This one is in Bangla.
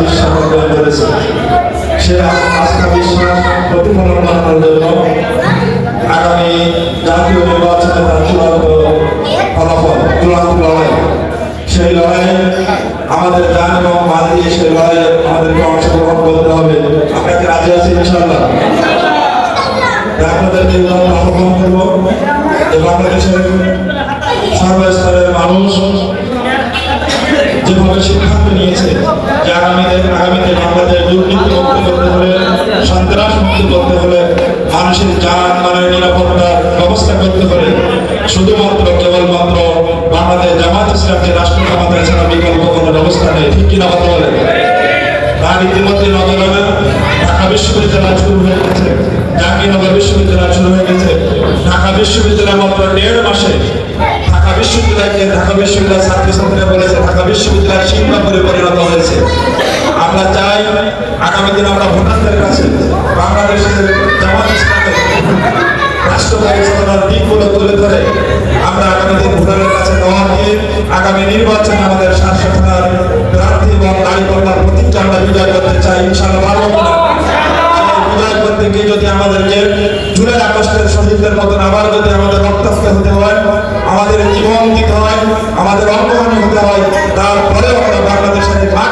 বিশ্বাস অর্জন করেছে। সে আস্থা বিশ্বাস প্রতিফলন করানোর জন্য আগামী জাতীয় নির্বাচনে তার চূড়ান্ত ফলাফল, চূড়ান্ত লড়াই। সেই লড়াইয়ে আমাদের জান এবং মাল দিয়ে সেই লড়াইয়ে আমাদেরকে অংশগ্রহণ করতে হবে। আমরা কি রাজি আছি ইনশাল্লাহ আপনাদেরকে উদাহরণ আহ্বান করব। যে বাংলাদেশের যেভাবে সিদ্ধান্ত নিয়েছে যে আগামীতে আগামীতে বাংলাদেশ দুর্নীতি মুক্ত করতে হলে, সন্ত্রাস মুক্ত করতে হলে মানুষের যান মানের নিরাপত্তার ব্যবস্থা করতে হলে শুধুমাত্র, কেবলমাত্র বাংলাদেশ জামাত ইসলামকে রাষ্ট্র ক্ষমতা ছাড়া বিকল্প কোনো ব্যবস্থা নেই। ঠিক কিনা কথা বলে তার ইতিমধ্যে নজরে ঢাকা বিশ্ববিদ্যালয় শুরু হয়ে গেছে। জাহাঙ্গীরনগর বিশ্ববিদ্যালয় শুরু হয়ে গেছে। ঢাকা বিশ্ববিদ্যালয় মাত্র দেড় মাসে বিশ্ববিদ্যালয়কে ঢাকা বিশ্ববিদ্যালয় ছাত্রছাত্রীরা বলেছে, ঢাকা বিশ্ববিদ্যালয় সিঙ্গাপুরে পরিণত হয়েছে। আমরা চাই আগামী দিন আমরা ভোটারদের কাছে বাংলাদেশের জামাত আমাদের যদি আমাদেরকে জুলাই আগস্টের শহীদদের মতন আবার যদি আমাদের রক্তাক্ত হতে হয়